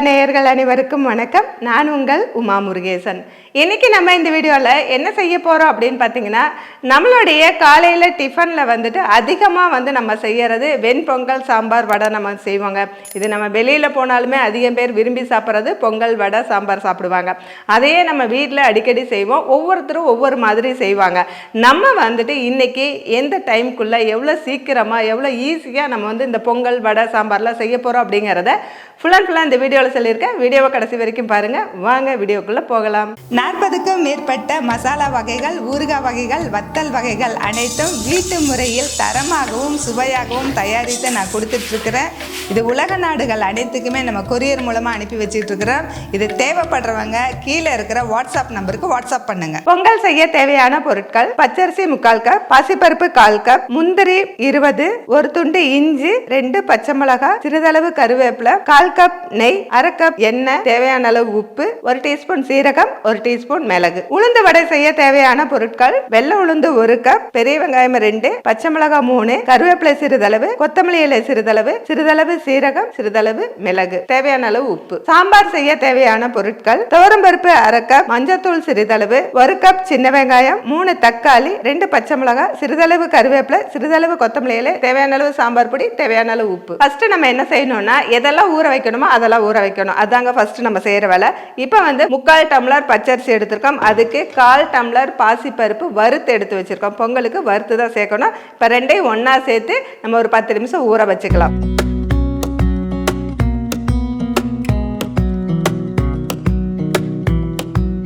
நேயர்கள் அனைவருக்கும் வணக்கம். நான் உங்கள் உமா முருகேசன். இன்றைக்கி நம்ம இந்த வீடியோவில் என்ன செய்ய போகிறோம் அப்படின்னு பார்த்தீங்கன்னா நம்மளுடைய காலையில் டிஃபனில் வந்துட்டு அதிகமாக வந்து நம்ம செய்கிறது வெண்பொங்கல் சாம்பார் வடை நம்ம செய்வோங்க. இது நம்ம வெளியில் போனாலுமே அதிகம் பேர் விரும்பி சாப்பிட்றது பொங்கல் வடை சாம்பார் சாப்பிடுவாங்க. அதையே நம்ம வீட்டில் அடிக்கடி செய்வோம். ஒவ்வொருத்தரும் ஒவ்வொரு மாதிரி செய்வாங்க. நம்ம வந்துட்டு இன்றைக்கி எந்த டைமுக்குள்ளே எவ்வளோ சீக்கிரமாக எவ்வளோ ஈஸியாக நம்ம வந்து இந்த பொங்கல் வடை சாம்பார்லாம் செய்ய போகிறோம் அப்படிங்கிறத ஃபுல் அண்ட் ஃபுல்லாக இந்த வீடியோவில் சொல்லியிருக்கேன். வீடியோவை கடைசி வரைக்கும் பாருங்கள் வாங்க வீடியோக்குள்ளே போகலாம். நாற்பதுக்கும் மேற்பட்ட மசாலா வகைகள் ஊறுகாய் வகைகள் வத்தல் வகைகள் அனைத்தும் வீட்டு முறையில் தரமாகவும் சுவையாகவும் தயாரித்து நான் கொடுத்துட்ருக்கிறேன். இது உலக நாடுகள் அனைத்துக்குமே நம்ம கொரியர் மூலமாக அனுப்பி வச்சுட்ருக்குறோம். இது தேவைப்படுறவங்க கீழே இருக்கிற வாட்ஸ்அப் நம்பருக்கு வாட்ஸ்அப் பண்ணுங்க. பொங்கல் செய்ய தேவையான பொருட்கள் பச்சரிசி முக்கால் கப் பாசிப்பருப்பு கால் கப் முந்திரி இருபது ஒரு துண்டு இஞ்சி ரெண்டு பச்சை மிளகாய் சிறிதளவு கருவேப்பிலை கால் கப் நெய் அரை கப் எண்ணெய் தேவையான அளவு உப்பு ஒரு டீஸ்பூன் சீரகம் ஒரு டீஸ்பூன் மிளகு. உளுந்து வடை செய்ய தேவையான பொருட்கள் வெள்ளை உளுந்து ஒரு கப் பெரிய வெங்காயம் ரெண்டு பச்சை மிளகாய் மூணு கருவேப்பிலை சிறிதளவு கொத்தமல்லி இலை சிறிதளவு சிறிதளவு சீரகம் சிறிதளவு மிளகு. தேவையான அளவு உப்பு. சாம்பார் செய்ய தேவையான பொருட்கள் துவரம்பருப்பு அரை கப் மஞ்சத்தூள் சிறிதளவு ஒரு கப் சின்ன வெங்காயம் மூணு தக்காளி ரெண்டு பச்சை மிளகாய் சிறிதளவு கருவேப்பிலை சிறிதளவு கொத்தமல்லி இலை தேவையான அளவு சாம்பார் பொடி தேவையான அளவு உப்பு. ஃபர்ஸ்ட் நம்ம என்ன செய்யணும்னா எதெல்லாம் ஊற வைக்கணுமோ அதெல்லாம் ஊற வைக்கணும். அதாங்க ஃபர்ஸ்ட் நம்ம செய்யற வேலை. இப்போ வந்து முக்கால் டம்ளர் பச்சை பச்சரிசி எடுத்திருக்கோம். அதுக்கு கால் டம்ளர் பாசிப்பருப்பு வறுத்து எடுத்து வச்சுருக்கோம். பொங்கலுக்கு வறுத்து தான் சேர்க்கணும். இப்போ ரெண்டையும் ஒன்றா சேர்த்து நம்ம ஒரு பத்து நிமிஷம் ஊற வச்சுக்கலாம்.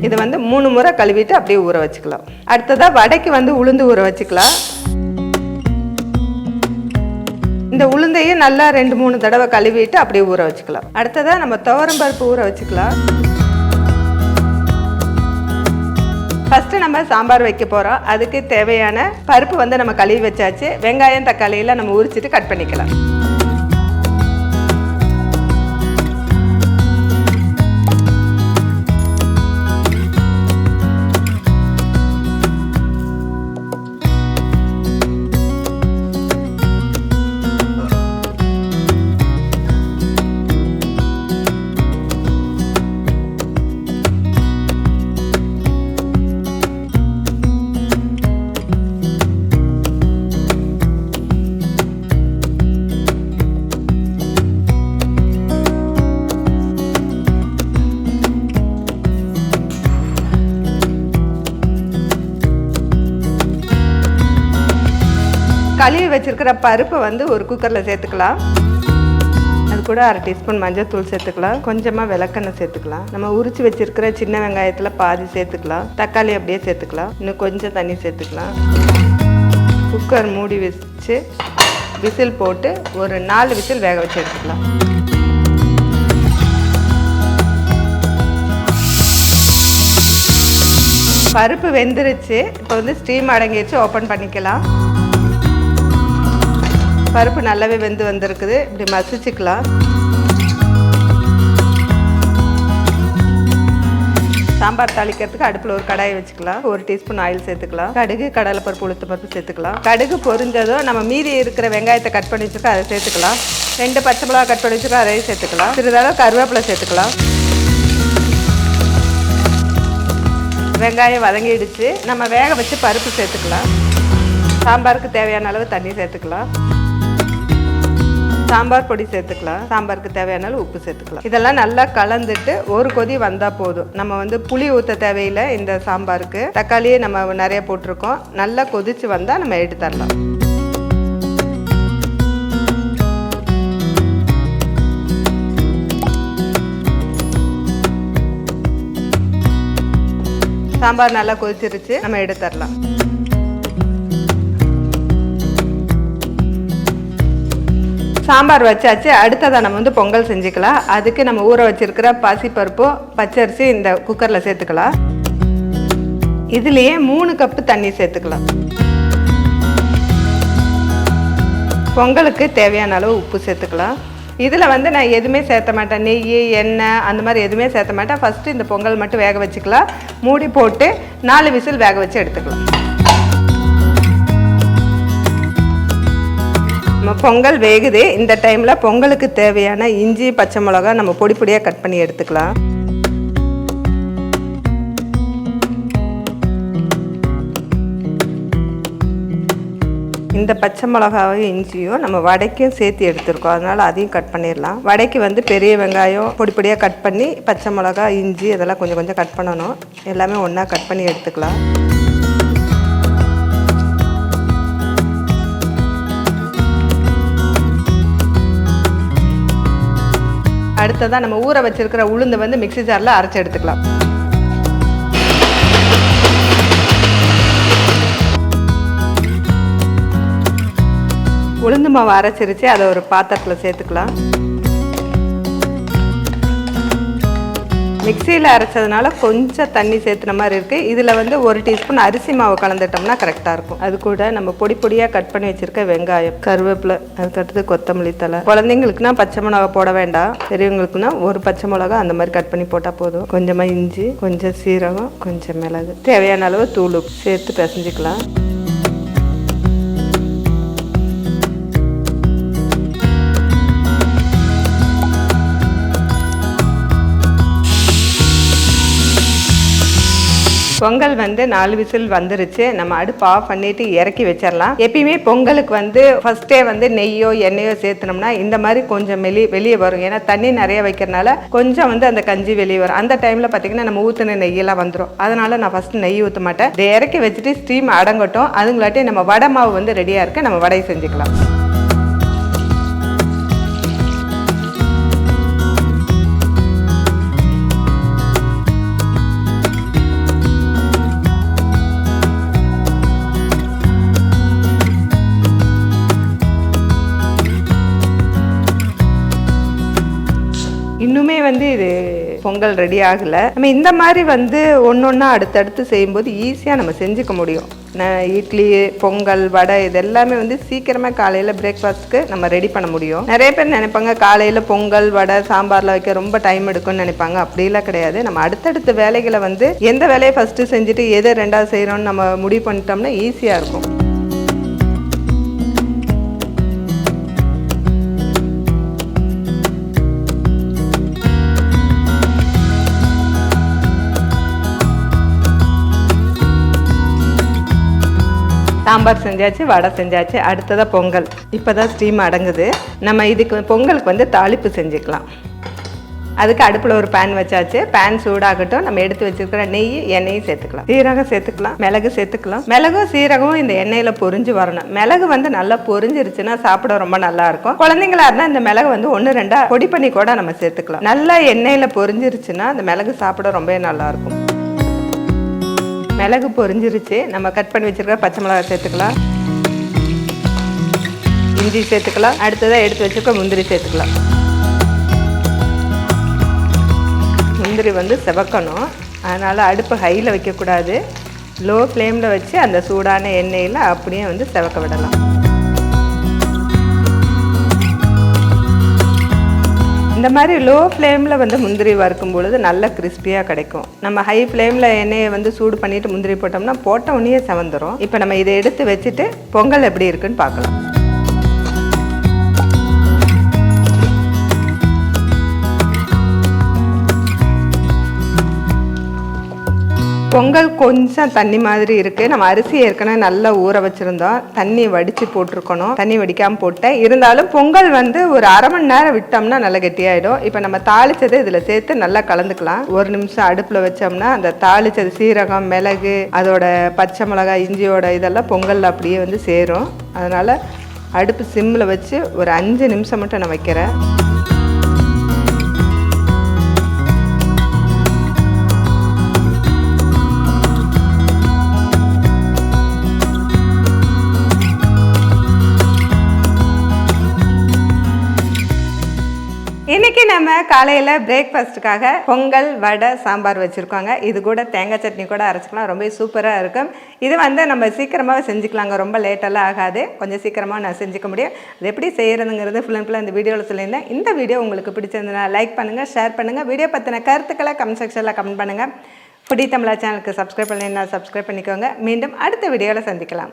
இது வந்து மூணு முறை கழுவிட்டு அப்படியே ஊற வச்சுக்கலாம். அடுத்ததாக வடைக்கு வந்து உளுந்து ஊற வச்சுக்கலாம். இந்த உளுந்தையும் நல்லா ரெண்டு மூணு தடவை கழுவிட்டு அப்படியே ஊற வச்சுக்கலாம். அடுத்ததாக நம்ம துவரம் பருப்பு ஊற வச்சுக்கலாம். ஃபஸ்ட்டு நம்ம சாம்பார் வைக்க போகிறோம் அதுக்கு தேவையான பருப்பு வந்து நம்ம கழுவி வச்சாச்சு. வெங்காயம் தக்காளியெல்லாம் நம்ம உரிச்சிட்டு கட் பண்ணிக்கலாம். கழுவி வச்சுருக்கிற பருப்பை வந்து ஒரு குக்கரில் சேர்த்துக்கலாம். அது கூட அரை டீஸ்பூன் மஞ்சள் தூள் சேர்த்துக்கலாம். கொஞ்சமாக விளக்கெண்ணெய் சேர்த்துக்கலாம். நம்ம உரிச்சு வச்சுருக்கிற சின்ன வெங்காயத்தில் பாதி சேர்த்துக்கலாம். தக்காளி அப்படியே சேர்த்துக்கலாம். இன்னும் கொஞ்சம் தண்ணி சேர்த்துக்கலாம். குக்கர் மூடி வச்சு விசில் போட்டு ஒரு நாலு விசில் வேக வச்சு எடுத்துக்கலாம். பருப்பு வெந்துருச்சு. இப்போ வந்து ஸ்டீம் அடங்கிடுச்சு ஓப்பன் பண்ணிக்கலாம். பருப்பு நல்லாவே வெந்து வந்திருக்குது. இப்படி மசிச்சுக்கலாம். சாம்பார் தாளிக்கிறதுக்கு அடுப்பில் ஒரு கடாயை வச்சுக்கலாம். ஒரு டீஸ்பூன் ஆயில் சேர்த்துக்கலாம். கடுகு கடலைப்பருப்பு உளுத்த பருப்பு சேர்த்துக்கலாம். கடுகு பொரிஞ்சதும் நம்ம மீதி இருக்கிற வெங்காயத்தை கட் பண்ணி வச்சுருக்கோம் அதை சேர்த்துக்கலாம். ரெண்டு பச்சை மிளகா கட் பண்ணி வச்சுருக்கோம் அதையும் சேர்த்துக்கலாம். சிறிதளவு கருவேப்பிலை சேர்த்துக்கலாம். வெங்காயம் வதங்கிடுச்சு. நம்ம வேக வச்சு பருப்பு சேர்த்துக்கலாம். சாம்பாருக்கு தேவையான அளவு தண்ணி சேர்த்துக்கலாம். சாம்பார் பொடி சேர்த்துக்கலாம். சாம்பாருக்கு தேவையான உப்பு சேர்த்துக்கலாம். இதெல்லாம் நல்லா கலந்துட்டு ஒரு கொதி வந்தால் போதும். நம்ம வந்து புளி ஊற்ற தேவையில்லை இந்த சாம்பாருக்கு. தக்காளியே நம்ம நிறைய போட்டிருக்கோம். நல்லா கொதிச்சு வந்தால் நம்ம எடுத்து தரலாம் சாம்பார் நல்லா கொதிச்சிருச்சு. நம்ம எடுத்து சாம்பார் வச்சாச்சு. அடுத்ததாக நம்ம வந்து பொங்கல் செஞ்சுக்கலாம். அதுக்கு நம்ம ஊற வச்சிருக்கிற பாசிப்பருப்பும் பச்சரிசி இந்த குக்கரில் சேர்த்துக்கலாம். இதுலேயே மூணு கப்பு தண்ணி சேர்த்துக்கலாம். பொங்கலுக்கு தேவையான அளவு உப்பு சேர்த்துக்கலாம். இதில் வந்து நான் எதுவுமே சேர்த்த மாட்டேன். நெய் எண்ணெய் அந்த மாதிரி எதுவுமே சேர்த்த மாட்டேன். ஃபஸ்ட்டு இந்த பொங்கல் மட்டும் வேக வச்சுக்கலாம். மூடி போட்டு நாலு விசில் வேக வச்சு எடுத்துக்கலாம். பொங்கல் வேகுது. இந்த டைமில் பொங்கலுக்கு தேவையான இஞ்சி பச்சை மிளகா நம்ம பொடி பொடியாக கட் பண்ணி எடுத்துக்கலாம். இந்த பச்சை மிளகாவையும் இஞ்சியும் நம்ம வடைக்கும் சேர்த்து எடுத்துருக்கோம். அதனால் அதையும் கட் பண்ணிடலாம். வடைக்கு வந்து பெரிய வெங்காயம் பொடி பொடியாக கட் பண்ணி பச்சை மிளகா இஞ்சி இதெல்லாம் கொஞ்சம் கொஞ்சம் கட் பண்ணணும். எல்லாமே ஒன்றா கட் பண்ணி எடுத்துக்கலாம். அடுத்ததாக நம்ம ஊற வச்சிருக்கிற உளுந்தை வந்து மிக்ஸி ஜாரில் அரைச்சி எடுத்துக்கலாம். உளுந்து மாவு அரைச்சிருச்சு அதை ஒரு பாத்திரத்தில் சேர்த்துக்கலாம். மிக்சியில் அரைச்சதுனால கொஞ்சம் தண்ணி சேர்த்துன மாதிரி இருக்குது இதில் வந்து ஒரு டீஸ்பூன் அரிசி மாவு கலந்துட்டோம்னா கரெக்டாக இருக்கும். அது கூட நம்ம பொடி பொடியாக கட் பண்ணி வச்சுருக்க வெங்காயம் கருவேப்பிலை அதுக்கடுத்து கொத்தமல்லி தலை குழந்தைங்களுக்குனா பச்சை மிளகா போட வேண்டாம். பெரியவங்களுக்குனா ஒரு பச்சை மிளகா அந்த மாதிரி கட் பண்ணி போட்டால் போதும். கொஞ்சமாக இஞ்சி கொஞ்சம் சீரகம் கொஞ்சம் மிளகு. தேவையான அளவு தூள் சேர்த்து பிசைஞ்சிக்கலாம். பொங்கல் வந்து நாலு விசில் வந்துருச்சு. நம்ம அடுப்பு ஆஃப் பண்ணிட்டு இறக்கி வச்சிடலாம் எப்பயுமே பொங்கலுக்கு வந்து ஃபர்ஸ்டே வந்து நெய்யோ எண்ணெயோ சேர்த்தனோம்னா இந்த மாதிரி கொஞ்சம் வெளி வெளியே வரும். ஏன்னா தண்ணி நிறைய வைக்கிறனால கொஞ்சம் வந்து அந்த கஞ்சி வெளியே வரும். அந்த டைமில் பார்த்தீங்கன்னா நம்ம ஊற்றின நெய்யெல்லாம் வந்துடும் அதனால நான் ஃபர்ஸ்ட் நெய் ஊற்ற மாட்டேன். இதை இறக்கி வச்சுட்டு ஸ்டீம் அடங்கட்டும். அதுங்களாட்டி நம்ம வடை மாவு வந்து ரெடியாக இருக்கு. நம்ம வடையை செஞ்சுக்கலாம். இன்னுமே வந்து இது பொங்கல் ரெடி ஆகலை. நம்ம இந்த மாதிரி வந்து ஒன்று ஒன்றா அடுத்தடுத்து செய்யும்போது ஈஸியாக நம்ம செஞ்சுக்க முடியும். இட்லி பொங்கல் வடை இது எல்லாமே வந்து சீக்கிரமாக காலையில் பிரேக்ஃபாஸ்ட்டுக்கு நம்ம ரெடி பண்ண முடியும். நிறைய பேர் நினைப்பாங்க காலையில் பொங்கல் வடை சாம்பாரில் வைக்க ரொம்ப டைம் எடுக்கும்னு நினைப்பாங்க. அப்படிலாம் கிடையாது. நம்ம அடுத்தடுத்த வேலைகளை வந்து எந்த வேலையை ஃபஸ்ட்டு செஞ்சுட்டு எதை ரெண்டாவது செய்கிறோன்னு நம்ம முடிவு பண்ணிட்டோம்னா ஈஸியாக இருக்கும். சாம்பார் செஞ்சாச்சு வடை செஞ்சாச்சு அடுத்ததாக பொங்கல். இப்போ தான் ஸ்டீம் அடங்குது. நம்ம இதுக்கு பொங்கலுக்கு வந்து தாளிப்பு செஞ்சுக்கலாம். அதுக்கு அடுப்பில் ஒரு பேன் வச்சாச்சு. பேன் சூடாகட்டும் நம்ம எடுத்து வச்சிருக்கிற நெய் எண்ணெயும் சேர்த்துக்கலாம். சீரகம் சேர்த்துக்கலாம். மிளகு சேர்த்துக்கலாம். மிளகும் சீரகமும் இந்த எண்ணெயில் பொரிஞ்சு வரணும். மிளகு வந்து நல்லா பொறிஞ்சிருச்சுன்னா சாப்பிட ரொம்ப நல்லா இருக்கும். குழந்தைங்களா இருந்தால் இந்த மிளகு வந்து ஒன்று ரெண்டாக பொடி பண்ணி கூட நம்ம சேர்த்துக்கலாம். நல்லா எண்ணெயில் பொறிஞ்சிருச்சுன்னா அந்த மிளகு சாப்பிட ரொம்ப நல்லா இருக்கும். மிளகு பொரிஞ்சிருச்சு. நம்ம கட் பண்ணி வச்சிருக்க பச்சை மிளகாய் சேர்த்துக்கலாம். இஞ்சி சேர்த்துக்கலாம். அடுத்ததாக எடுத்து வச்சிருக்க முந்திரி சேர்த்துக்கலாம். முந்திரி வந்து செவக்கணும். அதனால் அடுப்பு ஹையில் வைக்கக்கூடாது. லோ ஃப்ளேமில் வச்சு அந்த சூடான எண்ணெயில் அப்படியே வந்து செவக்க விடலாம். இந்த மாதிரி லோ ஃப்ளேமில் வந்து முந்திரி வறுக்கும் பொழுது நல்ல கிறிஸ்பியாக கிடைக்கும். நம்ம ஹை ஃப்ளேமில் எண்ணெயை வந்து சூடு பண்ணிட்டு முந்திரி போட்டோம்னா போட்ட உடனே செவந்துடும் இப்போ நம்ம இதை எடுத்து வச்சுட்டு பொங்கல் எப்படி இருக்குன்னு பார்க்கலாம். பொங்கல் கொஞ்சம் தண்ணி மாதிரி இருக்குது நம்ம அரிசி ஏற்கனவே நல்லா ஊற வச்சுருந்தோம். தண்ணி வடித்து போட்டிருக்கணும். தண்ணி வடிக்காமல் போட்டேன். இருந்தாலும் பொங்கல் வந்து ஒரு அரை மணி நேரம் விட்டோம்னா நல்லா கெட்டியாயிடும். இப்போ நம்ம தாளித்ததை இதில் சேர்த்து நல்லா கலந்துக்கலாம். ஒரு நிமிஷம் அடுப்பில் வச்சோம்னா அந்த தாளிச்சது சீரகம் மிளகு அதோட பச்சை மிளகாய் இஞ்சியோட இதெல்லாம் பொங்கலில் அப்படியே வந்து சேரும். அதனால் அடுப்பு சிம்மில் வச்சு ஒரு அஞ்சு நிமிஷம் மட்டும் நான் வைக்கிறேன். நம்ம காலையில் பிரேக்ஃபாஸ்ட்டுக்காக பொங்கல் வடை சாம்பார் வச்சுருக்கோங்க. இது கூட தேங்காய் சட்னி கூட அரைச்சிக்கலாம். ரொம்ப சூப்பராக இருக்கும். இது வந்து நம்ம சீக்கிரமாக செஞ்சுக்கலாங்க. ரொம்ப லேட்டெல்லாம் ஆகாது. கொஞ்சம் சீக்கிரமாக நான் செஞ்சுக்க முடியும். அது எப்படி செய்கிறதுங்கிறது ஃபுல் அண்ட் ஃபுல்லாக இந்த வீடியோவில் சொல்லியிருந்தேன். இந்த வீடியோ உங்களுக்கு பிடிச்சிருந்ததுன்னா லைக் பண்ணுங்கள் ஷேர் பண்ணுங்கள் வீடியோ பற்றின கருத்துக்களை கமெண்ட் செக்ஷனில் கமெண்ட் பண்ணுங்கள் ஃபுடி தமிழா சேனலுக்கு சப்ஸ்கிரைப் பண்ணினா சப்ஸ்கிரைப் பண்ணிக்கோங்க. மீண்டும் அடுத்த வீடியோவில் சந்திக்கலாம்.